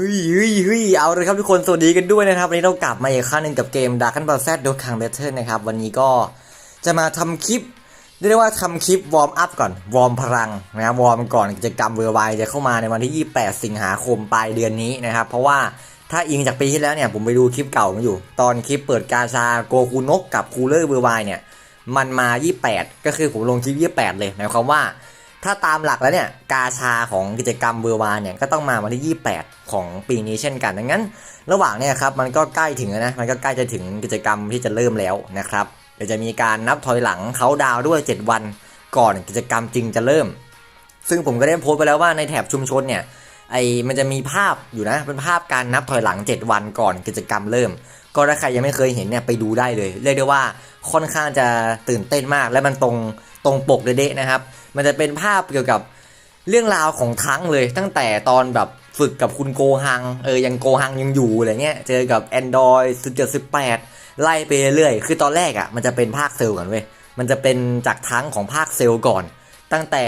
ฮ้ยเฮ้ยเฮ้ยเอาเลยครับทุกคนสวัสดีกันด้วยนะครับวันนี้เรากลับมาอีกครั้งหนึ่งกับเกม Dark and b a l l Z โดคังเบเทอร์นะครับวันนี้ก็จะมาทำคลิปเรียกได้ว่าทำคลิปวอร์มอัพก่อนวอร์มพลังนะครับวอร์มก่อนกิจกรรมเวอร์ไวจะเข้ามาในวันที่ 28 สิงหาคมปลายเดือนนี้นะครับเพราะว่าถ้าอิงจากปีที่แล้วเนี่ยผมไปดูคลิปเก่ามาอยู่ ตอนคลิปเปิดกาชาโกคูนกกับคูเลอร์เวอร์ไวเนี่ยมันมา 28 ก็คือผมลงคลิป 28 เลยหมายความว่า ถ้าตามหลักแล้วเนี่ยกาชาของกิจกรรมเบอร์วานเนี่ยก็ต้องมาวันที่ 28 ของปีนี้เช่นกันดังนั้น ระหว่างเนี่ยครับมันก็ใกล้ถึงนะมันก็ใกล้จะถึงกิจกรรมที่จะเริ่มแล้วนะครับเดี๋ยวจะมีการนับถอยหลังเขาดาวด้วย 7 วันก่อนกิจกรรมจริงจะเริ่ม ซึ่งผมก็ได้โพสต์ไปแล้วว่าในแถบชุมชนเนี่ยไอมันจะมีภาพอยู่นะเป็นภาพการนับถอยหลัง 7 วันก่อนกิจกรรมเริ่ม ก็ถ้าใครยังไม่เคยเห็นเนี่ยไปดูได้เลย เรียกได้ว่าค่อนข้างจะตื่นเต้นมากและมันตรง รงปกเด๊ะนะครับ มันจะเป็นภาพเกี่ยวกับเรื่องราวของทั้งเลย ตั้งแต่ตอนแบบฝึกกับคุณโกฮัง เออยังโกฮังยังอยู่อะไรเงี้ย เจอกับ Android 17 18 ไล่ไปเรื่อยๆ คือตอนแรกอะ่ะมันจะเป็นภาคเซลล์ก่อนเว้ย มันจะเป็นจากทั้งของภาคเซลล์ก่อน ตั้งแต่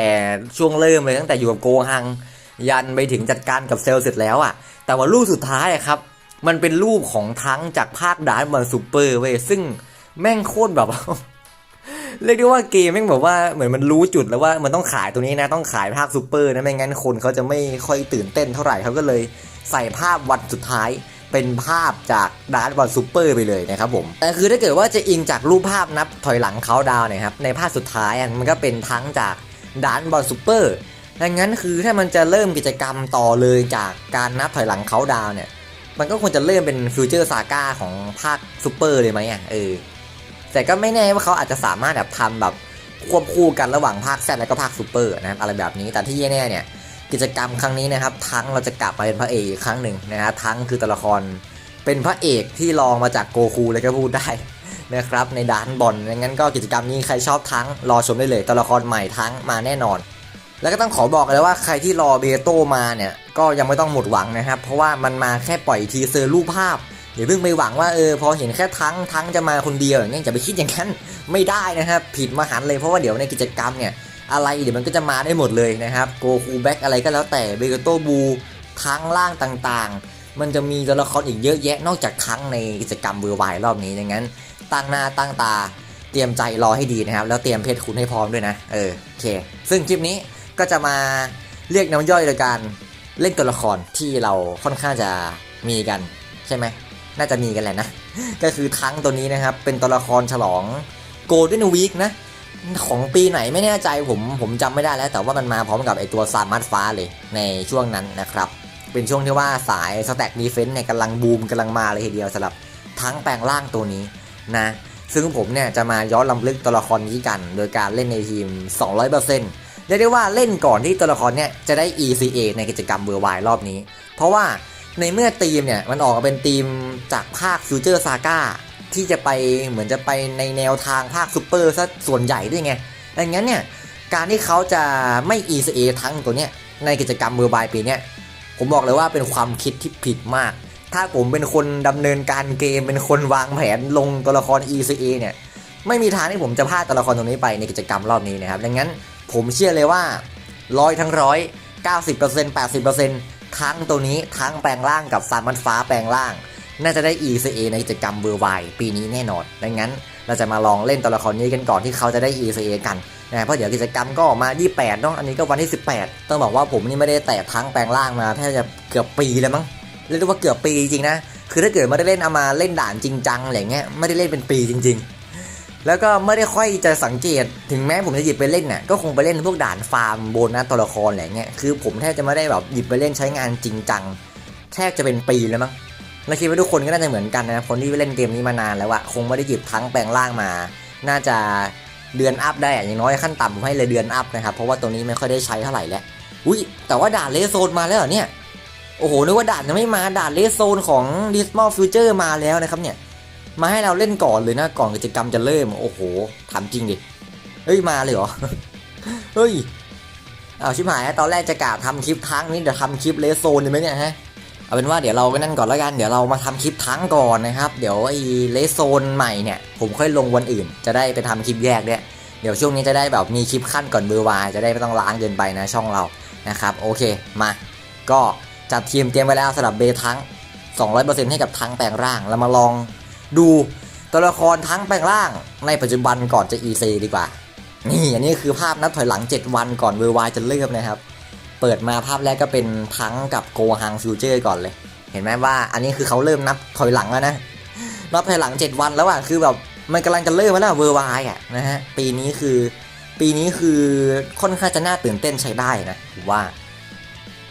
ช่วงเริ่มเลยตั้งแต่อยู่กับโกฮัง ยันไปถึงจัดการกับเซลล์เสร็จแล้วอะ่ะ แต่ว่ารูปสุดท้ายอะครับ มันเป็นรูปของทั้งจากภาคดาร์มันซูเปอร์เว้ย ซึ่งแม่งโคตรแบบ เรียกได้ว่าเกมแม่งแบบว่าเหมือนมันรู้จุดแล้วว่ามันต้องขายตัวนี้นะต้องขายภาคซูเปอร์นะไม่งั้นคนเขาจะไม่ค่อยตื่นเต้นเท่าไหร่เขาก็เลยใส่ภาพวันสุดท้ายเป็นภาพจากดาร์บอลซูเปอร์ไปเลยนะครับผมแต่คือถ้าเกิดว่าจะอิงจากรูปภาพนับถอยหลังเขาดาวน์นะครับในภาคสุดท้ายมันก็เป็นทั้งจากดาร์บอลซูเปอร์ดังนั้นคือถ้ามันจะเริ่มกิจกรรมต่อเลยจากการนับถอยหลังเขาดาวเนี่ยมันก็ควรจะเริ่มเป็นฟิวเจอร์ซาก้าของภาคซูเปอร์เลยไหมอะเออ แต่ก็ไม่แน่ว่าเขาอาจจะสามารถแบบทำแบบควบคู่กันระหว่างภาคแซดและก็ภาคซูเปอร์นะครับอะไรแบบนี้แต่ที่แน่เนี่ยกิจกรรมครั้งนี้นะครับ ทั้งเราจะกลับมาเป็นพระเอกอีกครั้งหนึ่งนะฮะทั้งคือตัวละครเป็นพระเอกที่รองมาจากโกคูเลยก็พูดได้นะครับในดานบอลงั้นก็กิจกรรมนี้ใครชอบทั้งรอชมได้เลยตัวละครใหม่ทั้งมาแน่นอน แล้วก็ต้องขอบอกเลยว่าใครที่รอเบโตมาเนี่ยก็ยังไม่ต้องหมดหวังนะครับ เพราะว่ามันมาแค่ปล่อยทีเซอร์รูปภาพ อย่าเพิ่งไปหวังว่าเออพอเห็นแค่ทั้งทั้งจะมาคนเดียวอย่างเงี้ยจะไปคิดอย่างนั้นไม่ได้นะครับผิดมหันเลยเพราะว่าเดี๋ยวในกิจกรรมเนี่ยอะไรเดี๋ยวมันก็จะมาได้หมดเลยนะครับโกคูแบ็กอะไรก็แล้วแต่เบโตบูทั้งล่างต่างๆ มันจะมีตัวละครอีกเยอะแยะนอกจากทั้งในกิจกรรมเบอร์ไวรอบนี้ดังนั้นตั้งหน้าตั้งตาเตรียมใจรอให้ดีนะครับ แล้วเตรียมเพชรคุณให้พร้อมด้วยนะเออโอเค ซึ่งคลิปนี้ก็จะมาเรียกน้ำย่อยโดยการเล่นตัวละครที่เราค่อนข้างจะมีกันใช่ไหม น่าจะมีกันแหละนะ ก็คือทั้งตัวนี้นะครับ เป็นตัวละครฉลองโกลเด้นวีคนะ ของปีไหนไม่แน่ใจผมผมจำไม่ได้แล้ว แต่ว่ามันมาพร้อมกับไอตัวซามัดฟ้าเลยในช่วงนั้นนะครับ เป็นช่วงที่ว่าสายสแต็กดีเฟนต์เนี่ยกำลังบูมกำลังมาเลยทีเดียวสำหรับทั้งแปลงร่างตัวนี้นะซึ่งผมเนี่ยจะมาย้อนลำลึกตัวละครนี้กัน โดยการเล่นในทีม 200%เรียกได้ว่าเล่นก่อนที่ตัวละครเนี่ยจะได้ ECA ในกิจกรรมเบอร์ไวรอบนี้ เพราะว่า ในเมื่อทีมเนี่ยมันออกมาเป็นทีมจากภาคฟิวเจอร์ซาก้าที่จะไปเหมือนจะไปในแนวทางภาคซูเปอร์ซะส่วนใหญ่ด้วยไง ดังนั้นเนี่ยการที่เขาจะไม่ ECA ทั้งตัวเนี้ยในกิจกรรมเบอร์ไวปีเนี้ยผมบอกเลยว่าเป็นความคิดที่ผิดมาก ถ้าผมเป็นคนดำเนินการเกมเป็นคนวางแผนลงตัวละคร ECA เนี่ยไม่มีทางที่ผมจะพลาดตัวละครตรงนี้ไปในกิจกรรมรอบนี้นะครับ ดังนั้นผมเชื่อเลยว่าร้อยทั้งร้อย90% 80% ทั้งตัวนี้ทั้งแปลงร่างกับสามันฟ้าแปลงร่าง น่าจะได้ ECA ในกิจกรรมเบอร์ไวปีนี้แน่นอนดังนั้นเราจะมาลองเล่นตัวละครนี้กันก่อนที่เขาจะได้ ECA กันนะเพราะเดี๋ยวกิจกรรมก็ออกมา 28เนาะอันนี้ก็วันที่ 18 ต้องบอกว่าผมนี่ไม่ได้แตะทั้งแปลงร่างมาแทบจะเกือบปีแล้วมั้งเรียกได้ว่าเกือบปีจริงๆนะคือถ้าเกิดไม่ได้เล่นเอามาเล่นด่านจริงจังอะไรเงี้ยไม่ได้เล่นเป็นปีจริง ๆ แล้วก็ไม่ได้ค่อยจะสังเกต ถึงแม้ผมจะหยิบไปเล่นน่ะก็คงไปเล่นพวกด่านฟาร์มโบนัสตัวละครอะไรเงี้ยคือผมแทบจะไม่ได้แบบหยิบไปเล่นใช้งานจริงจังแทบจะเป็นปีแล้วมั้งและคิดว่าทุกคนก็น่าจะเหมือนกันนะคนที่เล่นเกมนี้มานานแล้วอะคงไม่ได้หยิบทั้งแปลงร่างมา น่าจะเดือนอัพได้อย่างน้อยขั้นต่ำผมให้เลยเดือนอัพนะครับเพราะว่าตัวนี้ไม่ค่อยได้ใช้เท่าไหร่แล้วอุ้ยแต่ว่าด่านเลโซนมาแล้วเหรอเนี่ยโอ้โหนึกว่าด่านยังไม่มาด่านเลสโซนของ d i s m a l Future มาแล้วนะครับเนี่ย มาให้เราเล่นก่อนเลยนะก่อนกิจกรรมจะเริ่มโอ้โหถามจริงดิเฮ้ยมาเลยเหรอเฮ้ยเอาชิบหายตอนแรกจะกะทำคลิปทั้งนี้เดี๋ยวทำคลิปเลสโซนดีไหมเนี่ยฮะเอาเป็นว่าเดี๋ยวเราก็นั่นก่อนแล้วกันเดี๋ยวเรามาทำคลิปทั้งก่อนนะครับเดี๋ยวไอ้เลสโซนใหม่เนี่ย ผมค่อยลงวันอื่น จะได้ไปทำคลิปแยกเนี่ยเดี๋ยวช่วงนี้จะได้แบบมีคลิปขั้นก่อนเบอร์วายจะได้ไม่ต้องล้างเกินไปนะช่องเรานะครับโอเคมา ก็จัดทีมเตรียมไว้แล้วสำหรับเบทั้ง 200%ให้กับทั้งแปลงร่างเรามาลอง ดูตัวละครทั้งแปลงร่างในปัจจุบันก่อนจะ EC ดีกว่า นี่อันนี้คือภาพนับถอยหลัง 7 วันก่อนเวอร์ไวจะเริ่มนะครับ เปิดมาภาพแรกก็เป็นทั้งกับโกฮังฟิวเจอร์ก่อนเลย เห็นไหมว่าอันนี้คือเขาเริ่มนับถอยหลังแล้วนะ นับถอยหลัง 7 วันแล้วอะคือแบบมันกำลังจะเริ่มแล้วนะเวอร์ไวอะนะฮะปีนี้คือ ปีนี้คือค่อนข้างจะน่าตื่นเต้นใช้ได้นะผมว่า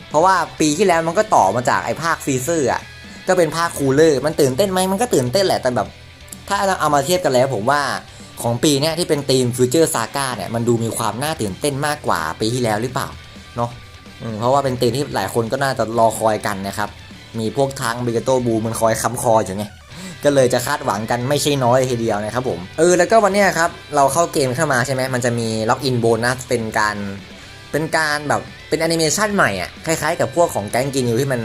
เพราะว่าปีที่แล้วมันก็ต่อมาจากไอ้ภาคฟีเซอร์อะ ก็เป็นภาคคูลเลอร์ มันตื่นเต้นไหมมันก็ตื่นเต้นแหละ แต่แบบ ถ้าเอามาเทียบกันแล้วผมว่าของปีนี้ที่เป็นทีมฟิวเจอร์ซาก้าเนี่ยมันดูมีความน่าตื่นเต้นมากกว่าปีที่แล้วหรือเปล่าเนาะเพราะว่าเป็นทีมที่หลายคนก็น่าจะรอคอยกันนะครับ มีพวกทั้งบิกโตบูมันคอยค้ำคออยู่ไงก็เลยจะคาดหวังกันไม่ใช่น้อยเลยทีเดียวนะครับผมเออแล้วก็วันนี้ครับเราเข้าเกมเข้ามาใช่ไหมมันจะมีล็อกอินโบนัสเป็นการเป็นการแบบเป็นแอนิเมชันใหม่อะคล้ายๆ กับพวกของแก๊งกินิวที่มัน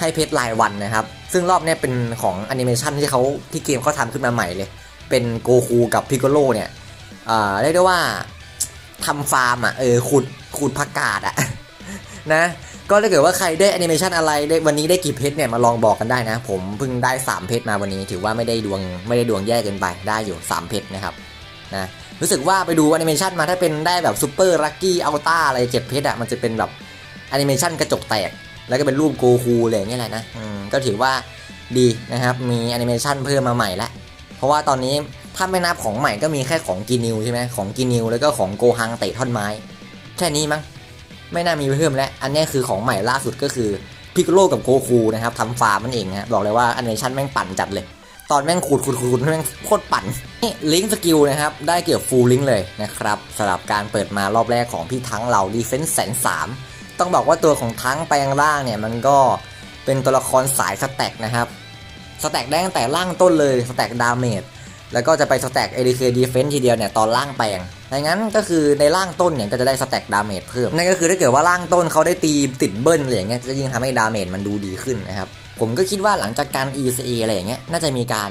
ให้เพชรรายวันนะครับ ซึ่งรอบนี้เป็นของแอนิเมชันที่เขาที่เกมเขาทำขึ้นมาใหม่เลย เป็นโกคูกับพิกโกโลเนี่ยอ่าเรียกได้ว่าทำฟาร์มอะเออขุดขุดผักกาดอะนะก็ถ้าเกิดว่าใครได้แอนิเมชันอะไรได้วันนี้ได้กี่เพชรเนี่ยมาลองบอกกันได้นะ ผมเพิ่งได้ 3 เพชรมาวันนี้ ถือว่าไม่ได้ดวงไม่ได้ดวงแย่เกินไปได้อยู่ 3 เพชรนะครับนะรู้สึกว่าไปดูแอนิเมชันมาถ้าเป็นได้แบบซูเปอร์ลัคกี้อัลต้าอะไรเจ็ดเพชรอะมันจะเป็นแบบแอนิเมชันกระจกแตก แล้วก็เป็นรูปโกคูอะไรอย่างเงี้ยแหละนะอืมก็ถือว่าดีนะครับ มีแอนิเมชันเพิ่มมาใหม่ละเพราะว่าตอนนี้ถ้าไม่นับของใหม่ก็มีแค่ของกินิวใช่ไหมของกินิวแล้วก็ของโกฮังเตะท่อนไม้ แค่นี้มั้ง ไม่น่ามีเพิ่มแล้ว อันนี้คือของใหม่ล่าสุดก็คือพิกโลกับโกคูนะครับทำฟาร์มมันเองฮะบอกเลยว่าแอนิเมชันแม่งปั่นจัดเลย ตอนแม่งขูดขูดขูดแม่งโคตรปั่นนี่ลิงก์สกิลนะครับ ได้เกี่ยวฟูลลิงก์เลยนะครับสำหรับการเปิดมารอบแรกของพี่ทั้งเหล่าดีเฟนส์แสนสาม ต้องบอกว่าตัวของทั้งแปลงร่างเนี่ยมันก็เป็นตัวละครสายสแต็กนะครับสแต็กได้ตั้งแต่ล่างต้นเลยสแต็กดาเมจแล้วก็จะไปสแต็ก ADK Defense ทีเดียวเนี่ยตอนล่างแปลงดังนั้นก็คือในล่างต้นเนี่ยก็จะได้สแต็กดาเมจเพิ่มนั่นก็คือถ้าเกิดว่าล่างต้นเขาได้ตีติดเบิ้ลอะไรอย่างเงี้ยจะยิ่งทำให้ดาเมจมันดูดีขึ้นนะครับผมก็คิดว่าหลังจากการ ECA อะไรอย่างเงี้ยน่าจะมีการ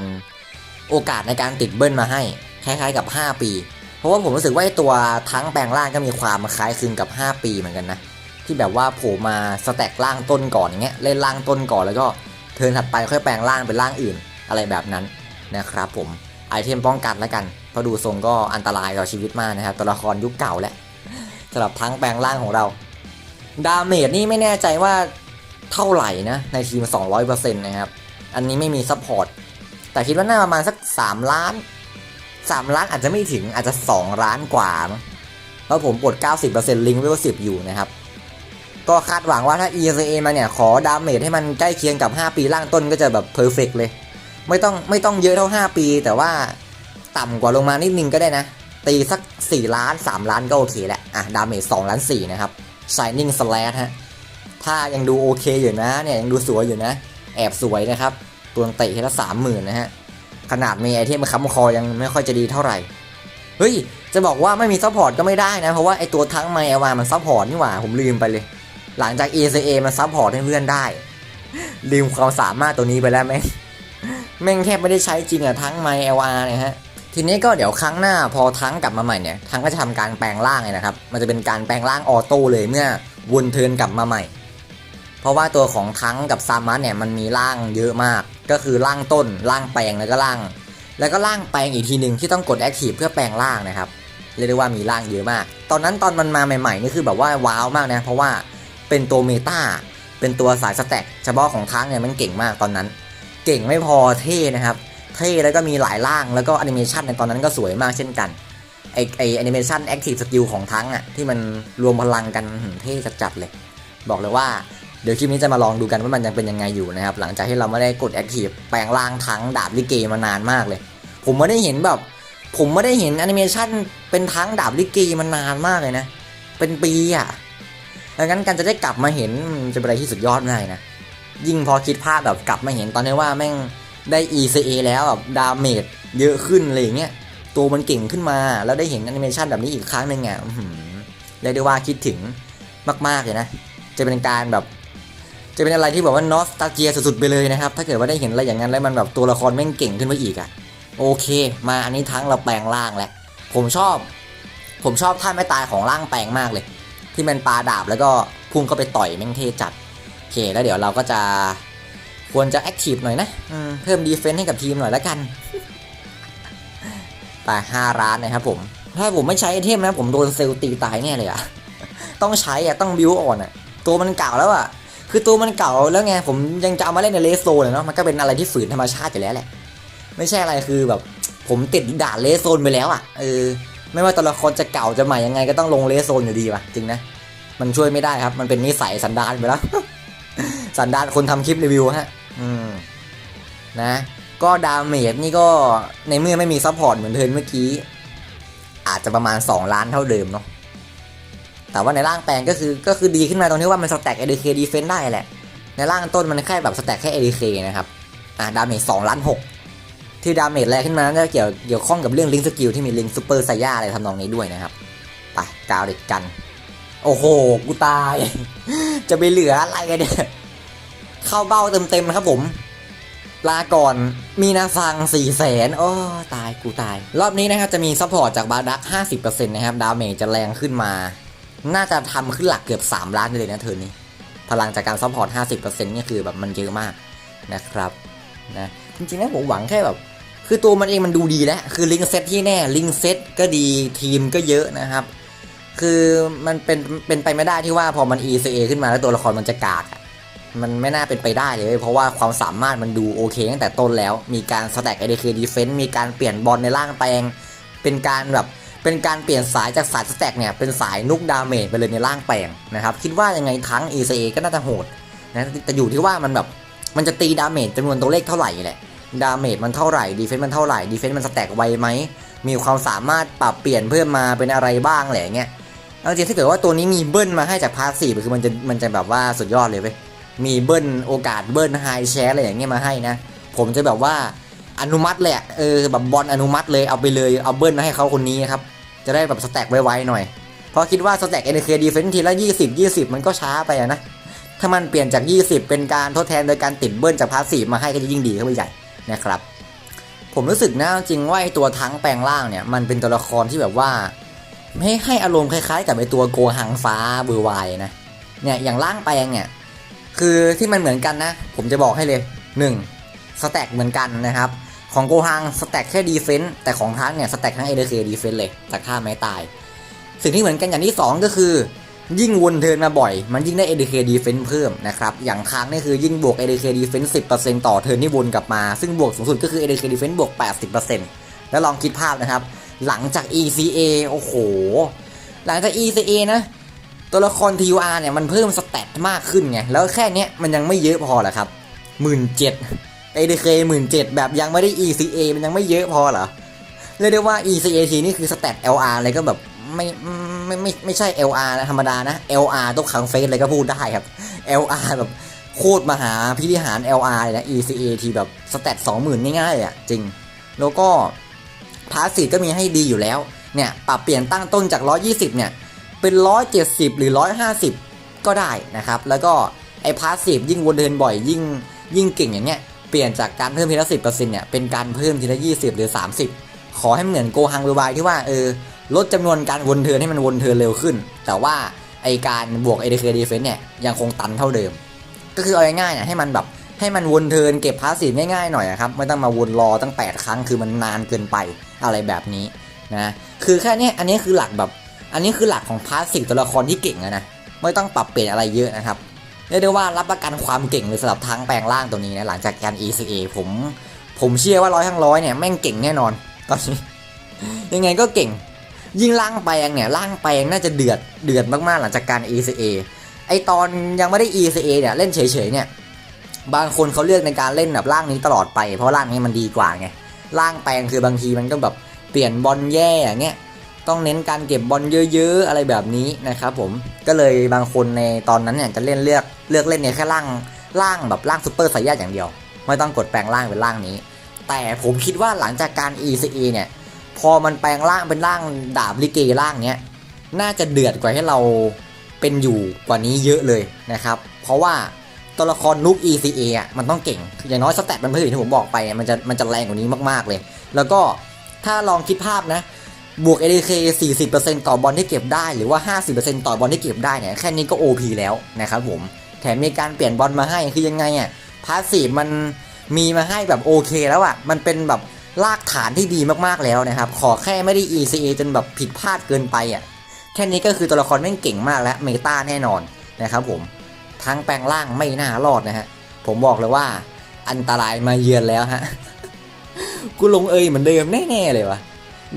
โอกาสในการติดเบิ้ลมาให้คล้ายๆกับ 5 ปี เพราะว่าผมรู้สึกว่าตัวทั้งแปลงร่างก็มีความคล้ายคลึงกับ 5 ปีเหมือนกันนะ ที่แบบว่าโผล่มาสแต็กล่างต้นก่อนอย่างเงี้ยเล่นล่างต้นก่อนแล้วก็เทิร์นถัดไปค่อยแปลงร่างเป็นร่างอื่น อะไรแบบนั้นนะครับผมไอเทมป้องกันแล้วกันเพราะดูทรงก็อันตรายต่อชีวิตมากนะครับตัวละครยุคเก่าแหละสำหรับทั้งแปลงร่างของเราดาเมจนี่ไม่แน่ใจว่าเท่าไหร่นะในทีม 200%นะครับอันนี้ไม่มีซัพพอร์ตแต่คิดว่าน่าประมาณสัก 3 ล้าน 3 ล้านอาจจะไม่ถึงอาจจะ 2 ล้านกว่าเพราะผมกด 90%ลิงก์เวล10 อยู่นะครับ ก็คาดหวังว่าถ้า ESA มาเนี่ย ขอดาเมจให้มันใกล้เคียงกับ 5 ปีล่างต้นก็จะแบบเพอร์เฟกเลย ไม่ต้องไม่ต้องเยอะเท่า 5 ปี แต่ว่าต่ำกว่าลงมานิดนึงก็ได้นะ ตีสัก 4 ล้าน 3 ล้านก็โอเคแหละอะ ดาเมจ2ล้าน4นะครับ Shining Slash ฮะ ถ้ายังดูโอเคอยู่นะเนี่ยยังดูสวยอยู่นะ แอบสวยนะครับ ตัวเตะทีละสามหมื่นนะฮะ ขนาดมีไอเทมมาค้ำคอยังไม่ค่อยจะดีเท่าไหร่เฮ้ยจะบอกว่าไม่มีซัพพอร์ตก็ไม่ได้นะ เพราะว่าไอตัวทั้งไมเอวามันซัพพอร์ตนี่หว่าผมลืมไปเลย หลังจาก ECA มันซัพพอร์ตให้เพื่อนได้ ลืมความสามารถตัวนี้ไปแล้วแม่งแม่งแทบไม่ได้ใช้จริงอะทั้งไม LR เนี่ยฮะทีนี้ก็เดี๋ยวครั้งหน้าพอทั้งกลับมาใหม่เนี่ยทั้งก็จะทำการแปลงร่างเลยนะครับ มันจะเป็นการแปลงร่างออโต้เลยเมื่อวนเทินกลับมาใหม่ เพราะว่าตัวของทั้งกับซามัสเนี่ยมันมีร่างเยอะมาก ก็คือร่างต้นร่างแปลงแล้วก็ร่าง แล้วก็ร่างแปลงอีกทีหนึ่งที่ต้องกดแอคทีฟเพื่อแปลงร่างนะครับเรียกได้ว่ามีร่างเยอะมาก ตอนนั้นตอนมันมาใหม่ๆนี่คือแบบว่าว้าวมากนะเพราะว่า เป็นตัวเมตาเป็นตัวสายสแต็กเฉพาะของทั้งเนี่ยมันเก่งมากตอนนั้น เก่งไม่พอเท่นะครับ เท่แล้วก็มีหลายร่างแล้วก็แอนิเมชันในตอนนั้นก็สวยมากเช่นกันไอไอแอนิเมชันแอคทีฟสกิลของทั้งอะที่มันรวมพลังกันเท่จัดๆเลย บอกเลยว่าเดี๋ยวคลิปนี้จะมาลองดูกันว่ามันยังเป็นยังไงอยู่นะครับ หลังจากที่เราไม่ได้กดแอคทีฟแปลงร่างทั้งดาบลิเกมานานมากเลย ผมไม่ได้เห็นแบบ ผมไม่ได้เห็นแอนิเมชันเป็นทั้งดาบลิเกมานานมากเลยนะ เป็นปีอะ ดังนั้นการจะได้กลับมาเห็นมันจะเป็นอะไรที่สุดยอดมากเลยนะ ยิ่งพอคิดภาพแบบกลับมาเห็นตอนนี้ว่าแม่งได้ ECA แล้วแบบดาเมจเยอะขึ้นอะไรอย่างเงี้ยตัวมันเก่งขึ้นมาแล้วได้เห็นแอนิเมชันแบบนี้อีกครั้งหนึ่งอะเรียกได้ว่าคิดถึงมากๆเลยนะ จะเป็นการแบบ จะเป็นอะไรที่แบบว่านอสตาเจียสุดๆไปเลยนะครับ ถ้าเกิดว่าได้เห็นอะไรอย่างนั้นแล้วมันแบบตัวละครแม่งเก่งขึ้นมาอีกอะ โอเค มาอันนี้ทั้งเราแปลงร่างแล้วผมชอบ ผมชอบท่าไม่ตายของร่างแปลงมากเลย ที่มันปาดาบแล้วก็พุ่งเข้าไปต่อยแม่งเท่จัดเคแล้วเดี๋ยวเราก็จะควรจะแอคทีฟหน่อยนะอืมเพิ่มดีเฟนต์ให้กับทีมหน่อยแล้วกันไปห้าร้านนะครับผมถ้าผมไม่ใช้ไอเทมนะ ผมโดนเซลล์ตีตายแน่เลยอะต้องใช้อะต้องบิวอ่อนอะตัวมันเก่าแล้วอะคือตัวมันเก่าแล้วไงผมยังจะเอามาเล่นในเลสโซนเนาะมันก็เป็นอะไรที่ฝืนธรรมชาติอยู่แล้วแหละ ไม่ใช่อะไรคือแบบ ผมติดด่านเลสโซนไปแล้วอะเออ ไม่ว่าตัวละครจะเก่าจะใหม่ยังไงก็ต้องลงเลสโซนอยู่ดีว่ะจริงนะ มันช่วยไม่ได้ครับ มันเป็นนิสัยสันดานไปแล้ว สันดานคนทำคลิปรีวิวฮะ อืม นะ ก็ดาเมจนี่ก็ในเมื่อไม่มีซัพพอร์ตเหมือนเทินเมื่อกี้ อาจจะประมาณ 2 ล้านเท่าเดิมเนาะ แต่ว่าในร่างแปลงก็คือก็คือดีขึ้นมาตรงที่ว่ามันสแต็ก ADK Defense ได้แหละ ในร่างต้นมันแค่แบบสแต็กแค่ ADK นะครับ อะดาเมจ2ล้าน6 ที่ดาเมจแรงขึ้นมาจะเกี่ยวเกี่ยวข้องกับเรื่องลิงสกิลที่มีลิงซูเปอร์ไซย่าอะไรทำนองนี้ด้วยนะครับไปกาวเด็กกัน โอ้โห กูตาย จะไปเหลืออะไรกันเนี่ย เข้าเบ้าเต็มๆนะครับผม ลาก่อนมีนาฟัง4ี่แสนโอ้ตายกูตาย รอบนี้นะครับจะมีซัพพอร์ตจากบาดัก 50%นะครับดาเมจจะแรงขึ้นมา น่าจะทำขึ้นหลักเกือบ 3 ล้านเลยนะเธอนี้พลังจากการซัพพอร์ต 50%เนี่ยคือแบบมันเยอะมากนะครับนะจริงๆนะผมหวังแค่แบบ คือตัวมันเองมันดูดีแล้ว คือลิงเซตที่แน่ลิงเซตก็ดีทีมก็เยอะนะครับ คือมันเป็นเป็นไปไม่ได้ที่ว่าพอมัน ECA ขึ้นมาแล้วตัวละครมันจะกากมันไม่น่าเป็นไปได้เลย เพราะว่าความสามารถมันดูโอเคตั้งแต่ต้นแล้ว มีการสแต็ก ADK Defense มีการเปลี่ยนบอลในร่างแปลง เป็นการแบบเป็นการเปลี่ยนสายจากสายสแต็กเนี่ยเป็นสายนุกดาเมจไปเลยในร่างแปลงนะครับ คิดว่ายังไงทั้ง ECA ก็น่าจะโหดนะแต่อยู่ที่ว่ามันแบบมันจะตีดาเมจจำนวนตัวเลขเท่าไหร่แหละ ดาเมจมันเท่าไหร่ดีเฟนซ์มันเท่าไหร่ดีเฟนซ์มันสแต็กไวไหมมีความสามารถปรับเปลี่ยนเพิ่มมาเป็นอะไรบ้างแหละเงี้ยเอาจริงถ้าเกิดว่าตัวนี้มีเบิ้ลมาให้จากพาสซีฟคือมันจะมันจะแบบว่าสุดยอดเลยเว้ยมีเบิ้ลโอกาสเบิ้ลไฮแชร์อะไรอย่างเงี้ยมาให้นะ ผมจะแบบว่าอนุมัติเละเออแบบบอลอนุมัติเลยเอาไปเลยเอาเบิ้ลมาให้เขาคนนี้ครับจะได้แบบสแต็กไวๆหน่อยเพราะคิดว่าสแต็กเอ็นเคดีเฟนทีละ20 20 มันก็ช้าไปอะนะถ้ามันเปลี่ยนจาก 20 เป็นการทดแทนโดยการติดเบิ้ลจากพาสซีฟมาให้ก็จะยิ่งดีเข้าไปใหญ่ นะครับ ผมรู้สึกนะจริงว่าไอตัวทั้งแปลงร่างเนี่ยมันเป็นตัวละครที่แบบว่าให้ให้อารมณ์คล้ายๆ กับไอตัวโกหังฟ้าเบอร์ไวนะเนี่ยอย่างร่างแปลงเนี่ยคือที่มันเหมือนกันนะ ผมจะบอกให้เลย 1. สแต็กเหมือนกันนะครับ ของโกฮังสแต็กแค่ดีเฟนต์แต่ของทั้งเนี่ยสแต็กทั้ง ADK ดีเฟนต์เลยจากท่าไม้ตาย สิ่งที่เหมือนกันอย่างที่ 2 ก็คือ ยิ่งวนเทิร์นมาบ่อย มันยิ่งได้ ADK Defense เพิ่มนะครับ อย่างค้างนี่คือยิ่งบวก ADK Defense 10%ต่อเทิร์นที่วนกลับมา ซึ่งบวกสูงสุดก็คือ ADK Defense บวก 80%แล้วลองคิดภาพนะครับ หลังจาก ECA โอ้โห หลังจาก ECA นะ ตัวละคร TUR เนี่ยมันเพิ่มสเตตมากขึ้นไง แล้วแค่นี้มันยังไม่เยอะพอเหรอครับหมื่นเจ็ด ADK หมื่นเจ็ดแบบยังไม่ได้ ECA มันยังไม่เยอะพอเหรอ เรียกได้ว่า ECA ทีนี่คือสเตต LR อะไรก็แบบไม่ ไม่ไม่ไม่ใช่ LR นะธรรมดานะ LR ต้องขังเฟซอะไรก็พูดได้ครับ LR แบบโคตรมหาพิธิหาร LR เลยนะ ECA ทีแบบสเตตสองหมื่นง่ายๆอะจริง แล้วก็พาสีก็มีให้ดีอยู่แล้ว เนี่ยปรับเปลี่ยนตั้งต้นจาก 120 เนี่ย เป็น 170 หรือ 150 ก็ได้นะครับ แล้วก็ไอ้พาสีฟยิ่งวนเดินบ่อยยิ่งยิ่งเก่งอย่างเนี้ยเปลี่ยนจากการเพิ่มทีละ10%เนี่ยเป็นการเพิ่มทีละ 20 หรือ 30 ขอให้เหมือนโกฮังเบอร์บายที่ว่าเออ ลดจำนวนการวนเทินให้มันวนเทินเร็วขึ้น แต่ว่าไอการบวก ADK Defense เนี่ยยังคงตันเท่าเดิม ก็คือเอาง่ายๆเนี่ยให้มันแบบให้มันวนเทินเก็บพาสซีฟง่ายๆหน่อยอะครับไม่ต้องมาวนรอตั้ง 8 ครั้งคือมันนานเกินไปอะไรแบบนี้นะคือแค่นี้อันนี้คือหลักแบบ อันนี้คือหลักของพาสซีฟตัวละครที่เก่งนะไม่ต้องปรับเปลี่ยนอะไรเยอะนะครับเรียกได้ว่ารับประกันความเก่งเลยสำหรับทั้งแปลงร่างตัวนี้นะหลังจากการ ECA ผมผมเชื่อว่าร้อยทั้งร้อยเนี่ยแม่งเก่งแน่นอนตอนนี้ยังไงก็เก่ง ยิ่งร่างแปลงเนี่ยร่างแปลงน่าจะเดือดเดือดมากๆหลังจากการ ECA ไอตอนยังไม่ได้ ECA เนี่ยเล่นเฉยๆเนี่ยบางคนเขาเลือกในการเล่นแบบร่างนี้ตลอดไป เพราะร่างนี้มันดีกว่าไงร่างแปลงคือบางทีมันก็แบบเปลี่ยนบอลแย่อย่างเงี้ยต้องเน้นการเก็บบอลเยอะๆอะไรแบบนี้นะครับผมก็เลยบางคนในตอนนั้นเนี่ยจะเล่นเลือกเลือกเล่นเนี่ยแค่ร่างร่างแบบร่างซูเปอร์ไซย่าอย่างเดียว ไม่ต้องกดแปลงร่างเป็นร่างนี้ แต่ผมคิดว่าหลังจากการ ECA เนี่ย พอมันแปลงร่างเป็นร่างดาบลิเกร่างเนี้ยน่าจะเดือดกว่าให้เราเป็นอยู่กว่านี้เยอะเลยนะครับ เพราะว่าตัวละครนุก ECA อะมันต้องเก่ง อย่างน้อยสแตทมันเพิ่มที่ผมบอกไป มันจะมันจะแรงกว่านี้มากๆเลย แล้วก็ถ้าลองคิดภาพนะ บวก ADK 40%ต่อบอลที่เก็บได้ หรือว่า 50%ต่อบอลที่เก็บได้เนี่ย แค่นี้ก็ OP แล้วนะครับผม แถถมมีการเปลี่ยนบอลมาให้ คือยังไงอะ พาสซีฟมันมีมาให้แบบโอเคแล้วอะ มันเป็นแบบ รากฐานที่ดีมากๆแล้วนะครับ ขอแค่ไม่ได้ ECA จนแบบผิดพลาดเกินไปอะ แค่นี้ก็คือตัวละครแม่งเก่งมากแล้วเมตาแน่นอนนะครับผม ทั้งแปลงร่างไม่น่ารอดนะฮะ ผมบอกเลยว่าอันตรายมาเยือนแล้วฮะ กูลงเอยเหมือนเดิมแน่ๆเลยวะ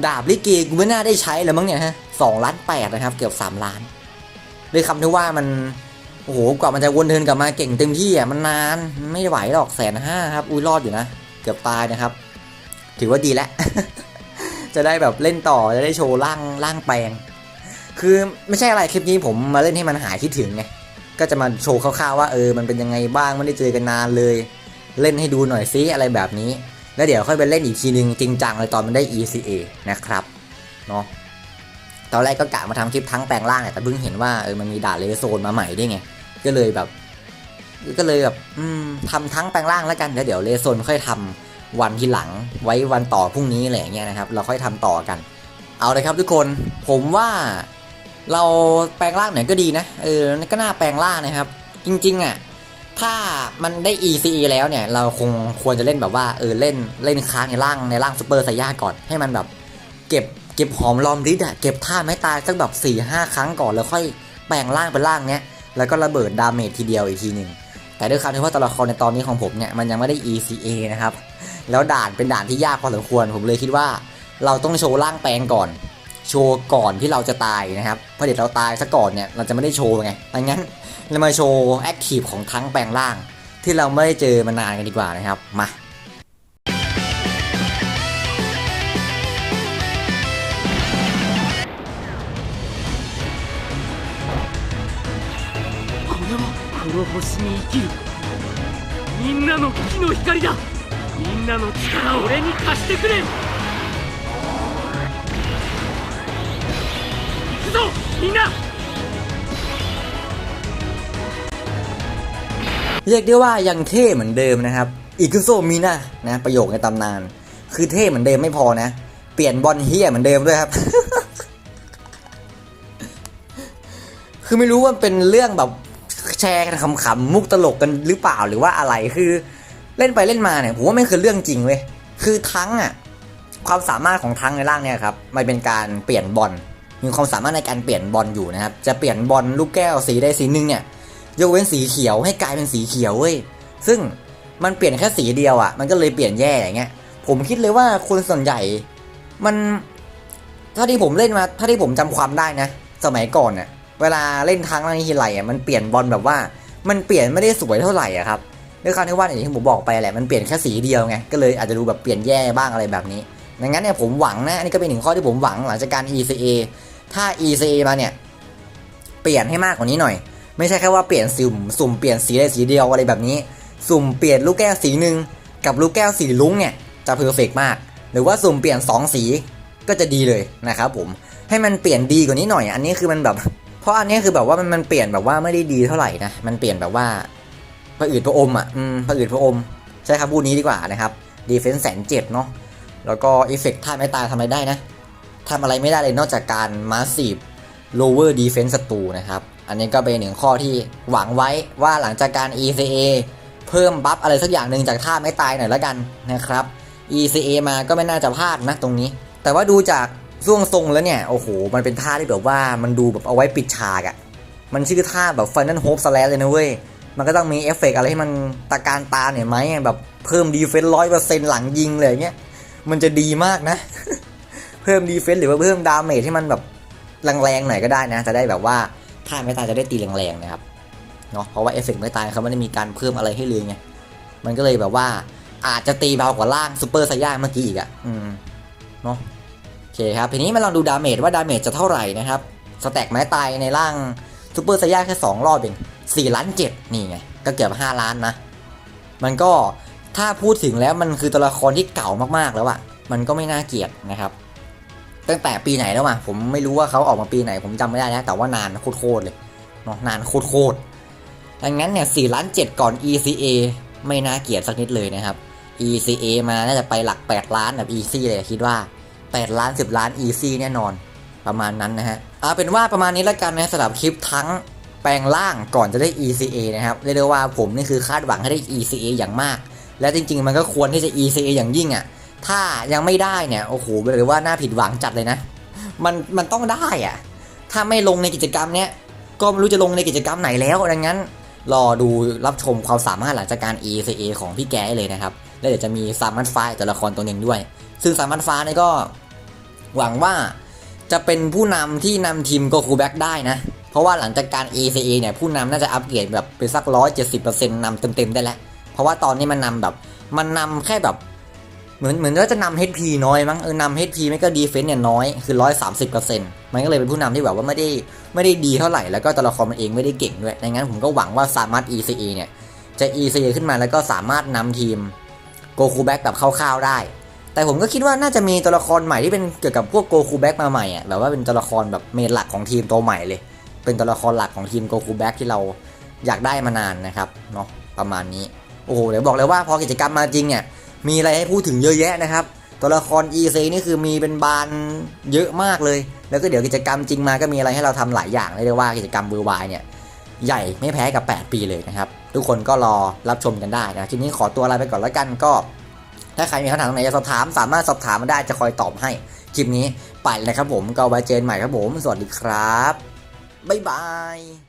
ดาบลิเกกูไม่น่าได้ใช้แล้วมั้งเนี่ยฮะสองล้านแปดนะครับ เกือบสามล้านด้วยคำที่ว่ามันโอ้โหกว่ามันจะวนเทินกลับมาเก่งเต็มที่อะมันนานไม่ไหวหรอกแสนห้าครับอุ้ยรอดอยู่นะ เกือบตายนะครับ ถือว่าดีแล้ว จะได้แบบเล่นต่อจะได้โชว์ร่างร่างแปลง คือไม่ใช่อะไรคลิปนี้ผมมาเล่นให้มันหายคิดถึงไงก็จะมาโชว์คร่าวๆว่าเออมันเป็นยังไงบ้างไม่ได้เจอกันนานเลย เล่นให้ดูหน่อยซิอะไรแบบนี้ แล้วเดี๋ยวค่อยไปเล่นอีกทีนึงจริงจังเลยตอนมันได้ ECA นะครับเนาะตอนแรกก็กะมาทำคลิปทั้งแปลงร่างแต่เพิ่งเห็นว่าเออมันมีด่าเลโซนมาใหม่ด้วยไงก็เลยแบบ ก็เลยแบบอืมทำทั้งแปลงร่างแล้วกันเดี๋ยวเดี๋ยวเลโซนค่อยทำ วันที่หลังไว้วันต่อพรุ่งนี้อะไรอย่างเงี้ยนะครับเราค่อยทำต่อกัน เอาเลยครับทุกคนผมว่าเราแปลงร่างไหนก็ดีนะเออก็น่าแปลงร่างนะครับ จริงๆอะถ้ามันได้ ECE แล้วเนี่ย เราคงควรจะเล่นแบบว่าเออเล่นเล่นค้างในร่างในร่างซูเปอร์ไซย่าก่อนให้มันแบบ เก็บเก็บหอมรอมริดอะเก็บท่าไม้ตายสักแบบ4ี่ห้าครั้งก่อนแล้วค่อยแปลงร่างเป็นร่างเนี้ยแล้วก็ระเบิดดาเมจทีเดียวอีกทีหนึ่งแต่ด้วยความที่ว่าตัวละครในตอนนี้ของผมเนี่ยมันยังไม่ได้ ECA นะครับ แล้วด่านเป็นด่านที่ยากพอสมควร ผมเลยคิดว่า เราต้องโชว์ร่างแปลงก่อน โชว์ก่อนที่เราจะตายนะครับเพราะเดี๋ยวเราตายซะก่อนเนี่ยเราจะไม่ได้โชว์ไงดังนั้นเรามาโชว์แอคทีฟของทั้งแปลงร่าง ที่เราไม่ได้เจอมานานกันดีกว่านะครับมา これはこの星に生きるみんなの木の光だ みんなの力を俺に貸してくれ行くぞみんな เรียกได้ว่ายังเท่เหมือนเดิมนะครับ อีกุโซมีนะนะ ประโยคในตำนาน คือเท่เหมือนเดิมไม่พอนะ เปลี่ยนบอลเฮียเหมือนเดิมด้วยครับ คือไม่รู้ว่าเป็นเรื่องแบบแชร์กันขำๆมุกตลกกันหรือเปล่าหรือว่าอะไรคือ เล่นไปเล่นมาเนี่ยผมว่าไม่คือเรื่องจริงเว้ยคือทั้งอะความสามารถของทั้งในร่างเนี่ยครับมันเป็นการเปลี่ยนบอลมีความสามารถในการเปลี่ยนบอลอยู่นะครับจะเปลี่ยนบอลลูกแก้วสีใดสีหนึ่งเนี่ยยกเว้นสีเขียวให้กลายเป็นสีเขียวเว้ยซึ่งมันเปลี่ยนแค่สีเดียวอะ่ะมันก็เลยเปลี่ยนแย่อย่างเงี้ยผมคิดเลยว่าคนส่วนใหญ่มันถ้าที่ผมเล่นมาถ้าที่ผมจำความได้นะ สมัยก่อนเน่ะเวลาเล่นทางล่างทีไรอะมันเปลี่ยนบอลแบบว่า มันเปลี่ยนไม่ได้สวยเท่าไหร่อะครับ ด้วยความที่ว่าอย่างที่ผมบอกไปแหละมันเปลี่ยนแค่สีเดียวไงก็เลยอาจจะดูแบบเปลี่ยนแย่บ้างอะไรแบบนี้ดังนั้นเนี่ยผมหวังนะอันนี้ก็เป็นหนึ่งข้อที่ผมหวังหลังจากการ ECA ถ้า ECA มาเนี่ยเปลี่ยนให้มากกว่านี้หน่อย ไม่ใช่แค่ว่าเปลี่ยนสุ่มสุ่มเปลี่ยนสีได้สีเดียวอะไรแบบนี้ สุ่มเปลี่ยนลูกแก้วสีหนึ่งกับลูกแก้วสีลุ้งเนี่ยจะเพอร์เฟกมาก หรือว่าสุ่มเปลี่ยน 2 สีก็จะดีเลยนะครับผมให้มันเปลี่ยนดีกว่านี้หน่อย อันนี้คือมันแบบ เพราะอันนี้คือแบบว่ามันมันเปลี่ยนแบบว่าไม่ได้ดีเท่าไหร่นะมันเปลี่ยนแบบว่า ผะอืดผะอมอะอืมผะอืดผะอม ใช้คำพูดนี้ดีกว่านะครับดีเฟนส์แสนเจ็ดเนาะแล้วก็เอฟเฟกต์ท่าไม่ตายทำอะไรได้นะทำอะไรไม่ได้เลยนอกจากการมาสซีฟ lower defense ศัตรูนะครับ อันนี้ก็เป็นหนึ่งข้อที่หวังไว้ว่าหลังจากการ ECA เพิ่มบัฟอะไรสักอย่างหนึ่งจากท่าไม่ตายหน่อยละกันนะครับ ECA มาก็ไม่น่าจะพลาดนะตรงนี้ แต่ว่าดูจากช่วงทรงแล้วเนี่ย โอ้โห มันเป็นท่าที่แบบว่ามันดูแบบเอาไว้ปิดฉากอะ่ะ มันชื่อท่าแบบ Final Hope Slash เลยนะเว้ย มันก็ต้องมีเอฟเฟกต์อะไรให้มันตะการตาเนี่ยไหมแบบเพิ่มดีเฟนส์ร้อยเปอร์เซ็นต์หลังยิงเลยอย่างเงี้ยมันจะดีมากนะ เพิ่มดีเฟนส์หรือว่าเพิ่มดาเมจให้มันแบบแรงๆหน่อยก็ได้นะ จะได้แบบว่าถ้าไม่ตายจะได้ตีแรงๆนะครับเนาะเพราะว่าเอฟเฟกต์ไม่ตายเขาไม่ได้มีการเพิ่มอะไรให้เลยไงมันก็เลยแบบว่าอาจจะตีเบากว่าล่างซูเปอร์ไซย่าเมื่อกี้อีกอะอืมเนาะโอเคครับทีนี้มาลองดูดาเมจว่าดาเมจจะเท่าไหร่นะครับสแต็กไม้ตายในร่างซูเปอร์ไซย่าแค่2รอบเอง 4ล้านเจ็ดนี่ไง ก็เกือบ 5 ล้านนะ มันก็ถ้าพูดถึงแล้วมันคือตัวละครที่เก่ามากๆแล้วอะมันก็ไม่น่าเกลียดนะครับ ตั้งแต่ปีไหนแล้วมาผมไม่รู้ว่าเขาออกมาปีไหน ผมจำไม่ได้แล้วแต่ว่านานโคตรเลยเนาะนานโคตรดังนั้นเนี่ยสี่ล้านเจ็ดก่อน ECA ไม่น่าเกลียดสักนิดเลยนะครับ ECA มาน่าจะไปหลัก 8 ล้านแบบ Easy เลยคิดว่า 8 ล้าน 10 ล้าน Easy แน่นอนประมาณนั้นนะฮะเอาเป็นว่าประมาณนี้แล้วกันนะสำหรับคลิปทั้ง แปลงร่างก่อนจะได้ ECA นะครับเรียกได้ว่าผมนี่คือคาดหวังให้ได้ ECA อย่างมาก และจริง ๆ มันก็ควรที่จะ ECA อย่างยิ่งอะ่ะถ้ายังไม่ได้เนี่ยโอ้โหหรือว่าน่าผิดหวังจัดเลยนะ มันมันต้องได้อะ่ะถ้าไม่ลงในกิจกรรมเนี้ยก็ไม่รู้จะลงในกิจกรรมไหนแล้วดังนั้น รอดูรับชมความสามารถหลังจากการ ECA ของพี่แกได้เลยนะครับแล้วเดี๋ยวจะมีซามันฟ้าตัวละครตัวหนึ่งด้วย ซึ่งซามันฟ้านี่ก็หวังว่าจะเป็นผู้นำที่นำทีมโกคูแบ็กได้นะ เพราะว่าหลังจากการ ECA เนี่ยผู้นำน่าจะอัปเกรดแบบเป็นสักร้อยเจ็ดสิบเปอร์เซ็นต์นำเต็มๆได้แล้ว เพราะว่าตอนนี้มันนำแบบมันนำแค่แบบเหมือนเหมือนว่าจะนำ HP น้อยมั้งเออนำ HP ไม่ก็ดีเฟน s ์เนี่ยน้อยคือร้อยสามสิบเปอร์เซ็นต์มันก็เลยเป็นผู้นำที่แบบว่าไม่ได้ไม่ได้ดีเท่าไหร่แล้วก็ตัวละครมันเองไม่ได้เก่งด้วยดังนั้นผมก็หวังว่าสามารถ ECA เนี่ยจะ ECA ขึ้นมาแล้วก็สามารถนำทีมโกคูแบ็กแบบคร่าวๆได้ แต่ผมก็คิดว่าน่าจะมีตัวละครใหม่ที่เป็นเกี่ยวกับพวกโกคูแบ็กมาใหม่อะแบบว่าเป็นตัวละครแบบเมนหลักของทีมตัวใหม่เลย เป็นตัวละครหลักของทีมโกคูแบ็กที่เราอยากได้มานานนะครับเนาะประมาณนี้ โอ้โห เดี๋ยวบอกเลยว่าพอกิจกรรมมาจริงเนี่ยมีอะไรให้พูดถึงเยอะแยะนะครับ ตัวละคร EC นี่คือมีเป็นบานเยอะมากเลย แล้วก็เดี๋ยวกิจกรรมจริงมาก็มีอะไรให้เราทำหลายอย่างเรียกว่ากิจกรรมเบอร์วายเนี่ยใหญ่ไม่แพ้กับ 8 ปีเลยนะครับ ทุกคนก็รอรับชมกันได้นะทีนี้ขอตัวลาไปก่อนแล้วกันก็ ถ้าใครมีคำถามไหนจะสอบถาม สามารถสอบถามมาได้จะคอยตอบให้คลิปนี้ไปเลยนะครับผมก็ไว้เจอกันใหม่ครับผม สวัสดีครับ บ๊ายบาย